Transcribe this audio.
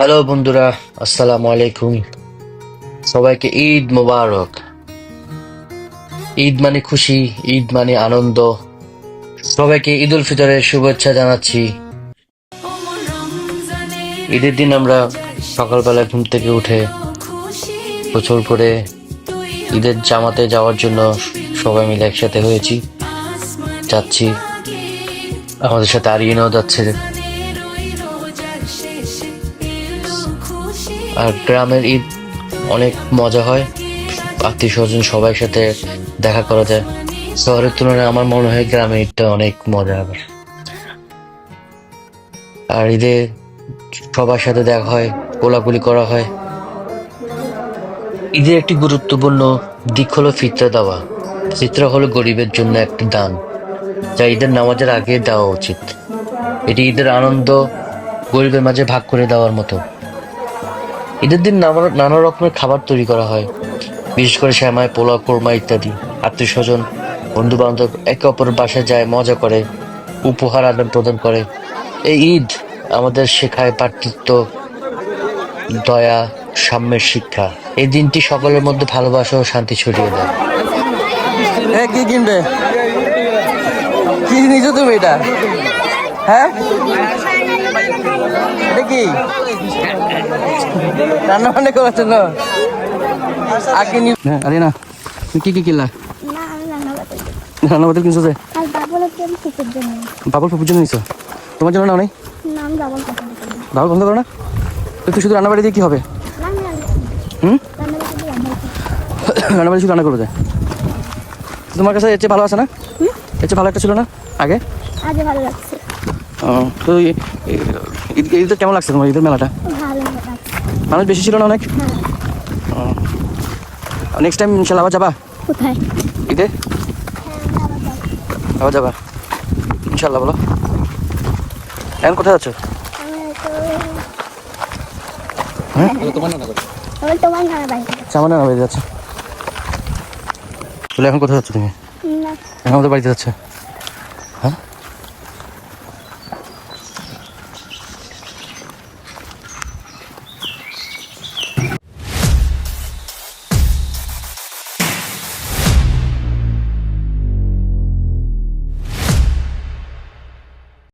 Hello বন্ধুরা, আসসালামু আলাইকুম। সবাইকে ঈদ মোবারক। ঈদ মানে খুশি, ঈদ মানে আনন্দ। সবাইকে ঈদ উল ফিতরের শুভেচ্ছা জানাচ্ছি। ঈদের দিন আমরা সকালবেলা ঘুম থেকে উঠে প্রচুর করে ঈদের জামাতে যাওয়ার জন্য সবাই মিলে একসাথে হয়েছি, যাচ্ছি। আমাদের সাথে আরিয়ানও যাচ্ছে। আর গ্রামের ঈদ অনেক মজা হয়। আত্মীয় স্বজন সবার সাথে দেখা করা যায়। শহরের তুলনায় আমার মনে হয় গ্রামের ঈদটা অনেক মজা হবে আর ঈদে সবার সাথে দেখা হয়, কোলাকুলি করা হয়। ঈদের একটি গুরুত্বপূর্ণ দিক হলো ফিতরা দেওয়া। ফিতরা হলো গরিবের জন্য একটি দান, যা ঈদের নামাজের আগে দেওয়া উচিত। এটি ঈদের আনন্দ গরিবের মাঝে ভাগ করে দেওয়ার মতো। ঈদের দিন নানা নানা রকমের খাবার তৈরি করা হয়। বিশেষ করে শ্যামায় পোলাও, কোরমা ইত্যাদি। আত্মীয় স্বজন বন্ধু বান্ধব একে অপরের বাসায় যায়, মজা করে, উপহার আদান প্রদান করে। এই ঈদ আমাদের শেখায় পার্থিত্ব, দয়া, সাম্যের শিক্ষা। এই দিনটি সকলের মধ্যে ভালোবাসা ও শান্তি ছড়িয়ে দেয়। কি কিনবে? কি নিছো তুমি এটা? হ্যাঁ? কি রান্না বান্না করার জন্য আগে নি আরে না তুমি কি কি কিনলা? না রান্না বান্না কিনছো যে? বাবুল ফুপুর জন্য? নিছো? তোমার জন্য নাও নাই? বাবুল বন্ধ করো না। তুই শুধু রান্না বাড়ি দিয়ে কি হবে? হুম? রান্না বাড়ি শুধু রান্না করবে তোমার কাছে এর চেয়ে ভালো আছে না? এর চেয়ে ভালো একটা ছিল না? আগে? আজও ভালো লাগছে। ও, তো ঈদ ঈদটা কেমন লাগছে তোমার ঈদের মেলাটা? মানুষ বেশি ছিল না অনেক? নেক্সট টাইম ইনশাল্লাহ আবার যাবা? কোথায়? ঈদে? আবার যাবা। ইনশাল্লাহ বলো। এখন কোথায় যাচ্ছ হ্যাঁ নানা বাড়ি। সামান্য না বাড়িতে যাচ্ছে। চলে এখন কোথায় যাচ্ছ তুমি? এখন আমাদের বাড়িতে যাচ্ছে?